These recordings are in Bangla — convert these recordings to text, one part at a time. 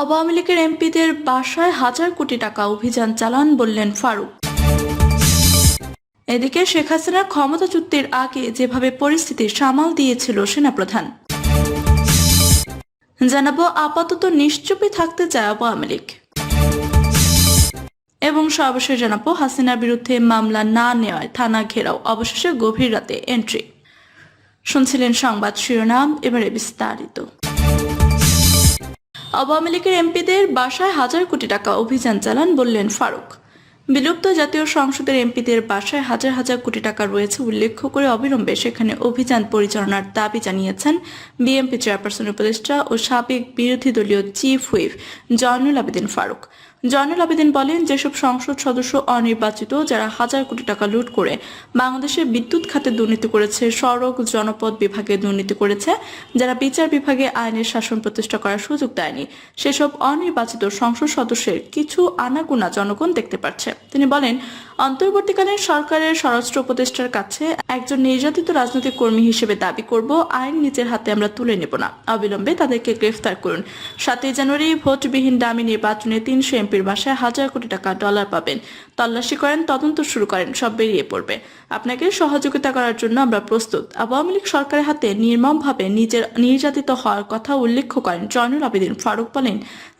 আওয়ামী লীগের এমপিদের বাসায় হাজার কোটি টাকা অভিযান চালান বললেন ফারুক। এদিকে শেখ হাসিনার ক্ষমতাচ্যুতির আগে যেভাবে পরিস্থিতি সামাল দিয়েছিল সেনাপ্রধান। জানাব আপাতত নিশ্চুপে থাকতে চায় আওয়ামী লীগ। এবং সর্বশেষ জানাব হাসিনার বিরুদ্ধে মামলা না নেওয়ায় থানা ঘেরাও, অবশেষে গভীর রাতে এন্ট্রি। শুনছিলেন সংবাদ শিরোনাম, এবারে বিস্তারিত। আওয়ামী লীগের এমপিদের বাসায় হাজার কোটি টাকা অভিযান চালান বললেন ফারুক। বিলুপ্ত জাতীয় সংসদের এমপিদের বাসায় হাজার হাজার কোটি টাকা রয়েছে উল্লেখ করে অবিলম্বে সেখানে অভিযান পরিচালনার দাবি জানিয়েছেন বিএনপি চেয়ারপারসন উপদেষ্টা ও সাবেক বিরোধী দলীয় চিফ হুইপ জয়নুল আবেদিন ফারুক। জয়নুল আবেদিন বলেন, যেসব সংসদ সদস্য অনির্বাচিত, যারা হাজার কোটি টাকা লুট করে বাংলাদেশের বিদ্যুৎ খাতে দুর্নীতি করেছে, সড়ক জনপদ বিভাগে দুর্নীতি করেছে, যারা বিচার বিভাগে আইনের শাসন প্রতিষ্ঠা করার সুযোগ দেয়নি, সেসব অনির্বাচিত সংসদ সদস্যের কিছু আনাগুনা জনগণ দেখতে পাচ্ছে তিনি বলেন, অন্তর্বর্তীকালীন সরকারের স্বরাষ্ট্র উপদেষ্টার কাছে একজন নির্যাতিত রাজনৈতিক কর্মী হিসেবে দাবি করব, আইন নিজের হাতে আমরা তুলে নেব না। অবিলম্বে তাদেরকে গ্রেফতার করুন। সাতই জানুয়ারি ভোটবিহীন দামি নির্বাচনে তিনশো এমপির বাসায় হাজার কোটি টাকা ডলার পাবেন। তল্লাশি করেন, তদন্ত শুরু করেন, সব বেরিয়ে পড়বে। আপনাকে সহযোগিতা করার জন্য আমরা প্রস্তুত। আওয়ামী লীগ সরকারের হাতে নির্মমভাবে নিজের নির্যাতিত হওয়ার কথা উল্লেখ করেন জয়নুল আবেদিন ফারুক বলেন,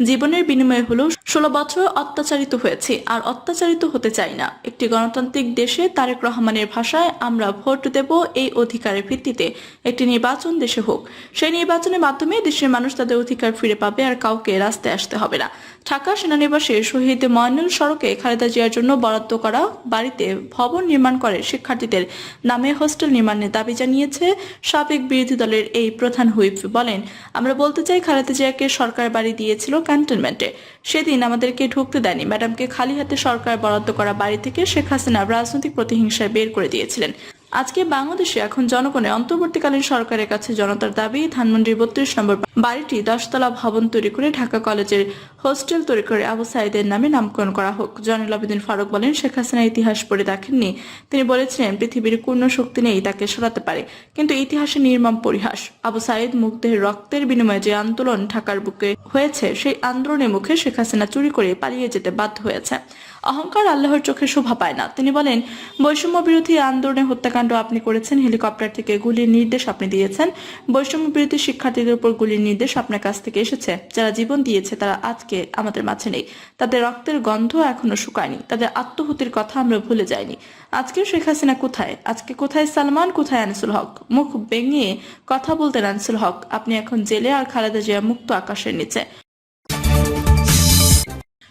জীবনের বিনিময়ে হলেও ষোলো বছর অত্যাচারিত হয়েছে, আর অত্যাচারিত হতে চাই না। একটি গণতান্ত্রিক দেশে তারেক রহমানের ভাষায় আমরা ভোট দেব এই অধিকারের ভিত্তিতে। একটি নির্বাচন দেশে হোক। সেই নির্বাচনের মাধ্যমে দেশের মানুষ তাদের অধিকার ফিরে পাবে আর কাউকে রাস্তায় আসতে হবে না। ঢাকা সেনানিবাসে শহীদ ময়নুল সড়কে খালেদা জিয়ার জন্য বরাদ্দ করা বাড়িতে ভবন নির্মাণ করে শিক্ষার্থীদের নামে হোস্টেল নির্মাণের দাবি জানিয়েছে সাবেক বিরোধী দলের এই প্রধান হুইপ বলেন, আমরা বলতে চাই খালেদা জিয়াকে সরকার বাড়ি দিয়েছিল ক্যান্টনমেন্টে। সেদিন আমাদেরকে ঢুকতে দেয়নি। ম্যাডামকে খালি হাতে সরকার বরাদ্দ করা বাড়ি থেকে শেখ হাসিনা রাজনৈতিক প্রতিহিংসায় বের করে দিয়েছিলেন। আজকে বাংলাদেশে এখন জনগণের অন্তর্বর্তীকালীন সরকারের কাছে জনতার দাবি, ধানমন্ডির বত্রিশ নম্বর বাড়িটি দশতলা ভবন তৈরি করে ঢাকা কলেজের হোস্টেল তৈরি করে আবু সাইদের নামে নামকরণ করা হোক। জয়নুল আবেদিন ফারুক বলেন, শেখ হাসিনা ইতিহাস পড়ে দেখেননি। তিনি বলেছিলেন, পৃথিবীর কোনো শক্তি নেই তাকে সরাতে পারে। কিন্তু ইতিহাসে নির্মম পরিহাস। আবু সাইদ মুগ্ধের রক্তের বিনিময়ে যে আন্দোলন ঢাকার বুকে হয়েছে, সেই আন্দোলনের মুখে শেখ হাসিনা চুরি করে পালিয়ে যেতে বাধ্য হয়েছে। অহংকার আল্লাহর চোখে শোভা পায় না। তিনি বলেন বৈষম্য বিরোধী আন্দোলনে হত্যাকাণ্ড আপনি করেছেন, হেলিকপ্টার থেকে গুলির নির্দেশ আপনি দিয়েছেন বৈষম্য বিরোধী শিক্ষার্থীদের উপর গুলির নির্দেশ আপনার কাছ থেকে এসেছে, যারা জীবন দিয়েছে তারা আজকে আমাদের মাঝে নেই। তাদের রক্তের গন্ধ এখনও শুকায়নি, তাদের আত্মহতির কথা আমরা ভুলে যাইনি। আজকে শেখ হাসিনা কোথায়? আজকে কোথায় সালমান, কোথায় আনিসুল হক? মুখ ভেঙে কথা বলতেন আনিসুল হক। আপনি এখন জেলে আর খালেদা জিয়া মুক্ত আকাশের নিচে।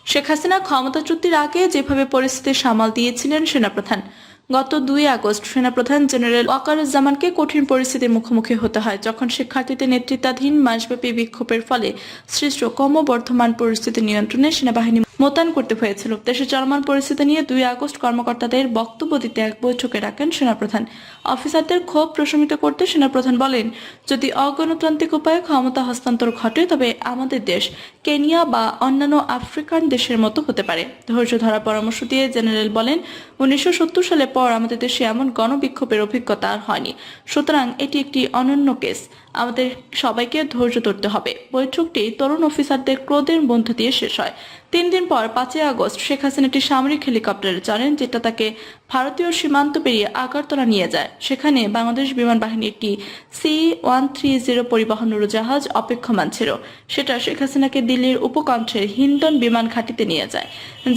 শেখ হাসিনা ক্ষমতা চুক্তির আগে যেভাবে পরিস্থিতি সামাল দিয়েছিলেন সেনাপ্রধান, গত দুই আগস্ট সেনাপ্রধান জেনারেল ওয়াকারুজ্জামানকে কঠিন পরিস্থিতির মুখোমুখি হতে হয় যখন শিক্ষার্থীদের নেতৃত্বাধীন মাসব্যাপী বিক্ষোভের ফলে সৃষ্ট ক্রমবর্ধমান পরিস্থিতি নিয়ন্ত্রণে সেনাবাহিনী মোতায়েন করতে হয়েছিল। দেশের চলমান পরিস্থিতি নিয়ে দুই আগস্ট কর্মকর্তাদের বক্তব্য দিতে এক বৈঠকে ডাকেন সেনাপ্রধান। অফিসারদের ক্ষোভ প্রশমিত করতে সেনাপ্রধান বলেন, যদি অগণতান্ত্রিক উপায়ে ক্ষমতা হস্তান্তর ঘটে, তবে আমাদের দেশ কেনিয়া বা অন্যান্য আফ্রিকান দেশের মতো হতে পারে। ধৈর্য ধরার পরামর্শ দিয়ে জেনারেল বলেন, উনিশশো সালে পর আমাদের দেশে এমন গণবিক্ষোভের অভিজ্ঞতা আর হয়নি। সুতরাং এটি একটি অনন্য কেস। আমাদের সবাইকে ধৈর্য ধরতে হবে। বৈঠকটি তরুণ অফিসারদের ক্রোধের মধ্য দিয়ে শেষ হয়। তিন দিন পর পাঁচই আগস্ট শেখ হাসিনা একটি সামরিক হেলিকপ্টারে চড়েন যেটা তাকে ভারতীয় সীমান্ত পেরিয়ে আগারতলা নিয়ে যায়। সেখানে বাংলাদেশ বিমান বাহিনী একটি সি ওয়ান থ্রি জিরো পরিবহন উড়োজাহাজ অপেক্ষমান ছিল। সেটা শেখ হাসিনাকে দিল্লির উপকণ্ঠের হিন্ডন বিমান ঘাঁটিতে নিয়ে যায়।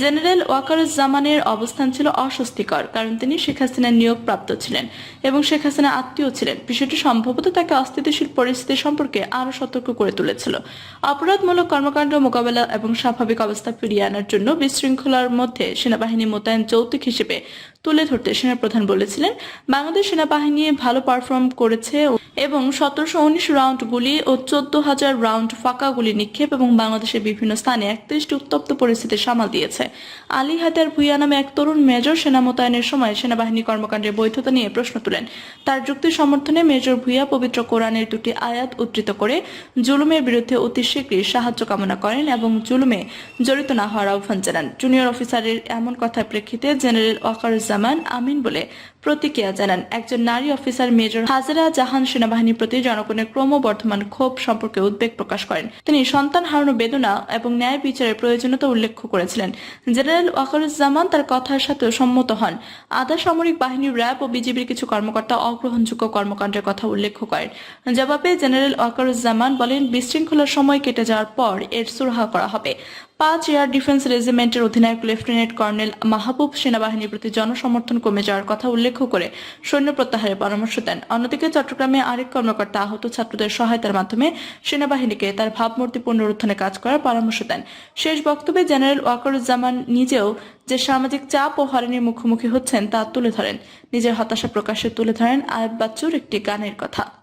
জেনারেল ওয়াকারুজ্জামানের অবস্থান ছিল অস্বস্তিকর, কারণ তিনি শেখ হাসিনার নিয়োগপ্রাপ্ত ছিলেন এবং শেখ হাসিনা আত্মীয় ছিলেন। বিষয়টি সম্ভবত তাকে অস্থিতিশীল পরিস্থিতি সম্পর্কে আরও সতর্ক করে তুলেছিল। অপরাধমূলক কর্মকাণ্ড মোকাবেলা এবং স্বাভাবিক অবস্থা ফিরিয়ে আনার জন্য বিশৃঙ্খলার মধ্যে সেনাবাহিনী মোতায়েন যৌতুক হিসেবে তুলে ধরতে সেনাপ্রধান বলেছিলেন বাংলাদেশ সেনাবাহিনী ভালো পারফর্ম করেছে এবং সতেরোশো উনিশ রাউন্ড গুলি ও চোদ্দ হাজার রাউন্ড ফাঁকা গুলি নিক্ষেপ এবং বাংলাদেশের বিভিন্ন স্থানে একত্রিশটি উত্তপ্ত পরিস্থিতি সামাল দিয়েছে। আলী হায়দার ভুইয়া নামে এক তরুণ মেজর সেনা মোতায়েনের সময় সেনাবাহিনী কর্মকাণ্ডের বৈধতা নিয়ে প্রশ্ন তুলেন। তার যুক্তি সমর্থনে মেজর ভুইয়া পবিত্র কোরআনের দুটি আয়াত উদ্ধৃত করে, জুলুমের বিরুদ্ধে অতি শীঘ্রই সাহায্য কামনা করেন এবং জুলুমে জড়িত না হওয়ার আহ্বান জানান। জুনিয়র অফিসারের এমন কথার প্রেক্ষিতে জেনারেল ওয়াকারুজ্জামান আমিন বলে প্রতিক্রিয়া জানান একজন নারী অফিসার মেজর হাজারা জাহান সেনাবাহিনীর প্রতি জনগণের ক্রমবর্ধমান ক্ষোভ সম্পর্কে উদ্বেগ প্রকাশ করেন। তিনি সন্তান হারানো বেদনা এবং ন্যায় বিচারের প্রয়োজনীয়তা উল্লেখ করেছিলেন। জেনারেল ওয়াকারুজ্জামান তার কথার সাথে সম্মত হন। আধা সামরিক বাহিনীর র্যাব ও বিজিবির কিছু কর্মকর্তা অগ্রহণযোগ্য কর্মকাণ্ডের কথা উল্লেখ করেন। জবাবে জেনারেল ওয়াকারুজ্জামান বলেন, বিশৃঙ্খলার সময় কেটে যাওয়ার পর এর সুরাহা করা হবে। পাঁচ এয়ার ডিফেন্স রেজিমেন্টের অধিনায়ক লেফটেন্যান্ট কর্নেল মাহবুব সেনাবাহিনীর প্রতি জনসমর্থন কমে যাওয়ার কথা উল্লেখ করে সৈন্য প্রত্যাহারের পরামর্শ দেন। অন্যদিকে চট্টগ্রামে আরেক কর্মকর্তা আহত ছাত্রদের সহায়তার মাধ্যমে সেনাবাহিনীকে তার ভাবমূর্তি পুনরুত্থানে কাজ করার পরামর্শ দেন। শেষ বক্তব্যে জেনারেল ওয়াকারুজ্জামান নিজেও যে সামাজিক চাপ ও হয়রানির মুখোমুখি হচ্ছেন তা তুলে ধরেন। নিজের হতাশা প্রকাশে তুলে ধরেন আয়ব বাচ্চুর একটি গানের কথা।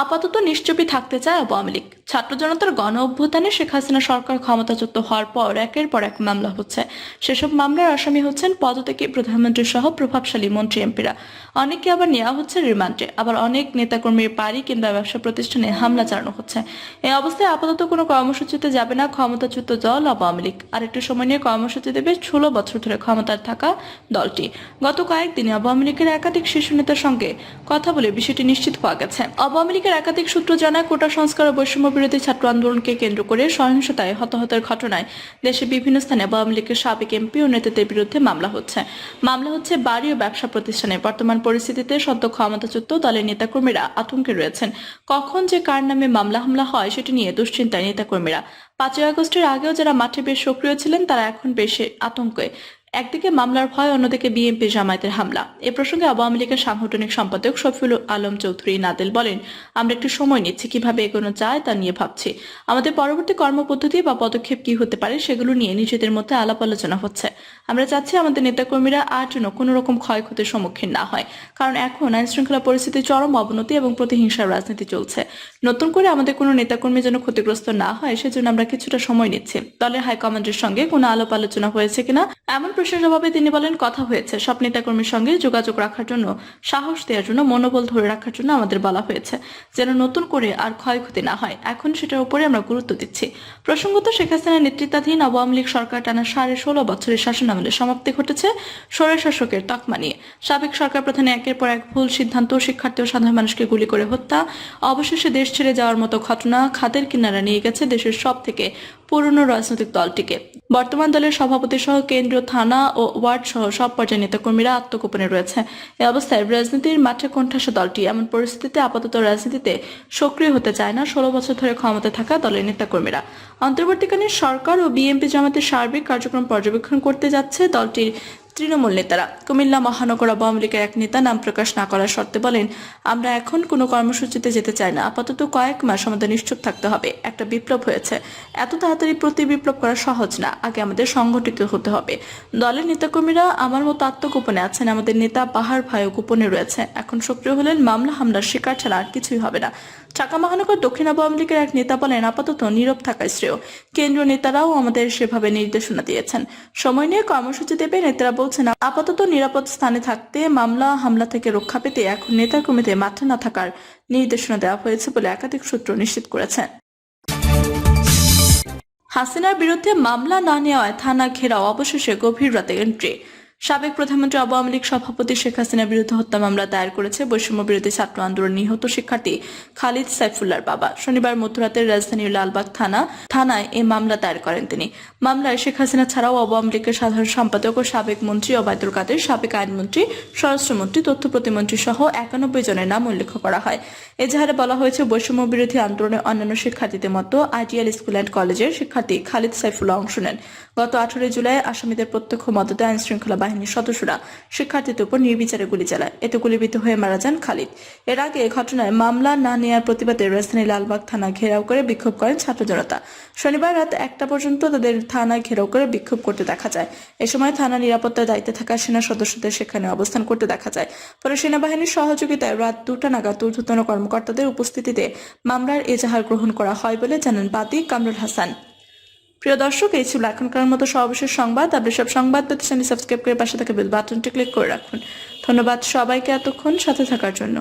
আপাতত নিশ্চুপই থাকতে চায় আওয়ামী লীগ। ছাত্র জনতার গণ অভ্যুত্থানে শেখ হাসিনা সরকার ক্ষমতাচ্যুত হওয়ার পর একের পর এক মামলা হচ্ছে। সেসব মামলার আসামি হচ্ছেন পদত্যাগী প্রধানমন্ত্রী সহ প্রভাবশালী মন্ত্রী এমপিরা। অনেকে আবার নেওয়া হচ্ছে রিমান্ডে। আবার অনেক নেতাকর্মীর বাড়ি কিংবা ব্যবসা প্রতিষ্ঠানে হামলা চালানো হচ্ছে। এই অবস্থায় আপাতত কোনো কর্মসূচিতে যাবে না ক্ষমতাচ্যুত দল আওয়ামী লীগ। আর একটু সময় নিয়ে কর্মসূচি দেবে ষোলো বছর ধরে ক্ষমতায় থাকা দলটি। গত কয়েকদিনে আওয়ামী লীগের একাধিক শীর্ষ নেতার সঙ্গে কথা বলে বিষয়টি নিশ্চিত হওয়া গেছে। আওয়ামী লীগের একাধিক সূত্র জানায়, কোটা সংস্কার ও বৈষম্য বিরোধী ছাত্র আন্দোলনকে কেন্দ্র করে সহিংসতায় হতাহতের ঘটনায় দেশের বিভিন্ন স্থানে আওয়ামী লীগের সাবেক এমপি ও নেতাদের বিরুদ্ধে মামলা হচ্ছে। মামলা হচ্ছে বাড়ি ও ব্যবসা প্রতিষ্ঠানে। বর্তমান পরিস্থিতিতে সদ্য ক্ষমতাচ্যুত দলের নেতাকর্মীরা আতঙ্কে রয়েছেন। কখন যে কার নামে মামলা হামলা হয় সেটি নিয়ে দুশ্চিন্তায় নেতাকর্মীরা। পাঁচই আগস্টের আগেও যারা মাঠে বেশ সক্রিয় ছিলেন, তারা এখন বেশ আতঙ্কে। একদিকে মামলার ভয়, অন্যদিকে বিএনপি জামায়াতের হামলা। এ প্রসঙ্গে আওয়ামী লীগের সাংগঠনিক সম্পাদক শফিউল আলম চৌধুরী নাদেল বলেন, আমরা একটু সময় নিচ্ছি, কীভাবে এগোনো যায় তা নিয়ে ভাবছি। আমাদের পরবর্তী কর্মপদ্ধতি বা পদক্ষেপ কি হতে পারে সেগুলো নিয়ে নিজেদের মধ্যে আলাপ আলোচনা হচ্ছে। আমরা চাচ্ছি আমাদের নেতাকর্মীরা আর যেন কোনো রকম ক্ষয়ক্ষতির সম্মুখীন না হয়। কারণ এখন আইন শৃঙ্খলা পরিস্থিতি চরম অবনতি এবং প্রতিহিংসার রাজনীতি চলছে। নতুন করে আমাদের কোনো নেতাকর্মী যেন ক্ষতিগ্রস্ত না হয়, সেজন্য আমরা কিছুটা সময় নিচ্ছি। দলের হাইকমান্ডের সঙ্গে কোনো আলাপ আলোচনা হয়েছে কিনা, এমন প্রশ্নের জবাবে তিনি বলেন, কথা হয়েছে। সব নেতাকর্মীর সঙ্গে যোগাযোগ রাখার জন্য, সাহস দেওয়ার জন্য, মনোবল ধরে রাখার জন্য আমাদের বলা হয়েছে, যেন নতুন করে আর ক্ষয়ক্ষতি না হয়। এখন সেটার উপরে আমরা গুরুত্ব দিচ্ছি। প্রসঙ্গত, শেখ হাসিনার নেতৃত্বাধীন আওয়ামী লীগ সরকার টানা সাড়ে ষোলো বছরের শাসনামলের সমাপ্তি ঘটেছে স্বৈর শাসকের তকমা নিয়ে। সাবেক সরকার প্রধানে একের পর এক ভুল সিদ্ধান্ত, শিক্ষার্থী ও সাধারণ মানুষকে গুলি করে হত্যা, অবশেষে দেশ ছেড়ে যাওয়ার মতো ঘটনা খাদের কিনারা নিয়ে গেছে দেশের সব থেকে পুরনো রাজনৈতিক দলটিকে। বর্তমান দলের সভাপতি সহ কেন্দ্রীয় থানা ও ওয়ার্ড সহ সব পর্যায়ে নেতাকর্মীরা আত্মগোপনে রয়েছে। এ অবস্থায় রাজনীতির মাঠে কণ্ঠাসা দলটি এমন পরিস্থিতিতে আপাতত রাজনীতিতে সক্রিয় হতে চায় না। ষোলো বছর ধরে ক্ষমতা থাকা দলের নেতাকর্মীরা। অন্তর্বর্তীকালীন সরকার ও বিএনপি জামাতের সার্বিক কার্যক্রম পর্যবেক্ষণ করতে যাচ্ছে। দলটির তৃণমূল নেতারা। কুমিল্লা মহানগর আওয়ামী লীগের এক নেতা নাম প্রকাশ না করার শর্তে বলেন, আমরা এখন কোনো কর্মসূচিতে যেতে চাই না। আপাতত কয়েক মাস আমাদের নিশ্চুপ থাকতে হবে। একটা বিপ্লব হয়েছে। এত তাড়াতাড়ি প্রতি বিপ্লব করা সহজ না। আগে আমাদের সংগঠিত হতে হবে। দলের নেতাকর্মীরা আমার মতো আত্মগোপনে আছেন। আমাদের নেতা পাহাড় ভাইও গোপনে রয়েছে। এখন সক্রিয় হলেন মামলা হামলার শিকার ছাড়া আর কিছুই হবে না। ঢাকা মহানগর দক্ষিণ আওয়ামী লীগের এক নেতা বলেন, আপাতত নীরব থাকাই শ্রেয়। কেন্দ্রীয় নেতারাও আমাদের সেভাবে নির্দেশনা দিয়েছেন। সময় নিয়ে কর্মসূচি দেবে নেতারা বলছেন, আপাতত নিরাপদ স্থানে থাকতে মামলা, হামলা থেকে রক্ষা পেতে এখন নেতা কমিতে মাঠে না থাকার নির্দেশনা দেওয়া হয়েছে বলে একাধিক সূত্র নিশ্চিত করেছেন হাসিনার বিরুদ্ধে মামলা না নেওয়ায় থানা ঘেরাও অবশেষে গভীর রাতে এন্ট্রি। সাবেক প্রধানমন্ত্রী আওয়ামী লীগ সভাপতি শেখ হাসিনার বিরুদ্ধে হত্যা মামলা দায়ের করেছে বৈষম্য বিরোধী ছাত্র আন্দোলন নিহত শিক্ষার্থী খালিদ সাইফুল্লার বাবা। শনিবার মধ্যরাতের রাজধানীর লালবাগ থানা, থানায় এই মামলা দায়ের করেন তিনি। মামলায় শেখ হাসিনা ছাড়াও আওয়ামী লীগের সাধারণ সম্পাদক ও সাবেক মন্ত্রী ওবায়দুল কাদের, সাবেক আইনমন্ত্রী, স্বরাষ্ট্রমন্ত্রী, তথ্য প্রতিমন্ত্রী সহ একানব্বই জনের নাম উল্লেখ করা হয়। এজাহারে বলা হয়েছে বৈষম্য বিরোধী আন্দোলনে অন্যান্য শিক্ষার্থীদের মতো আইডিয়াল স্কুল অ্যান্ড কলেজের শিক্ষার্থী খালিদ সাইফুল্লাহ অংশ নেন। গত আঠারোই জুলাই আসামিদের প্রত্যক্ষ মদতে আইন শৃঙ্খলা বাহিনীর সদস্যরা শিক্ষার্থীদের উপর নির্বিচারে গুলি চালায়। এতে গুলিবিদ্ধ হয়ে মারা যান খালিদ। এর আগে ঘটনায় মামলা না নেওয়ার প্রতিবাদে রাজধানী লালবাগ থানা ঘেরাও করে বিক্ষোভ করেন ছাত্র জনতা। শনিবার রাত একটা পর্যন্ত তাদের থানা ঘেরাও করে বিক্ষোভ করতে দেখা যায়। এ সময় থানা নিরাপত্তার দায়িত্বে থাকা সেনা সদস্যদের সেখানে অবস্থান করতে দেখা যায়। পরে সেনাবাহিনীর সহযোগিতায় রাত দুটা নাগাদ ঊর্ধ্বতন কর্মকর্তাদের উপস্থিতিতে মামলার এজাহার গ্রহণ করা হয় বলে জানান বাদী কামরুল হাসান। প্রিয় দর্শক, এই ছিল এখনকার মতো সর্বশেষ সংবাদ। আপনি সব সংবাদ পেতে চ্যানেল সাবস্ক্রাইব করে পাশে থাকা বেল বাটনটি ক্লিক করে রাখুন। ধন্যবাদ সবাইকে এতক্ষণ সাথে থাকার জন্য।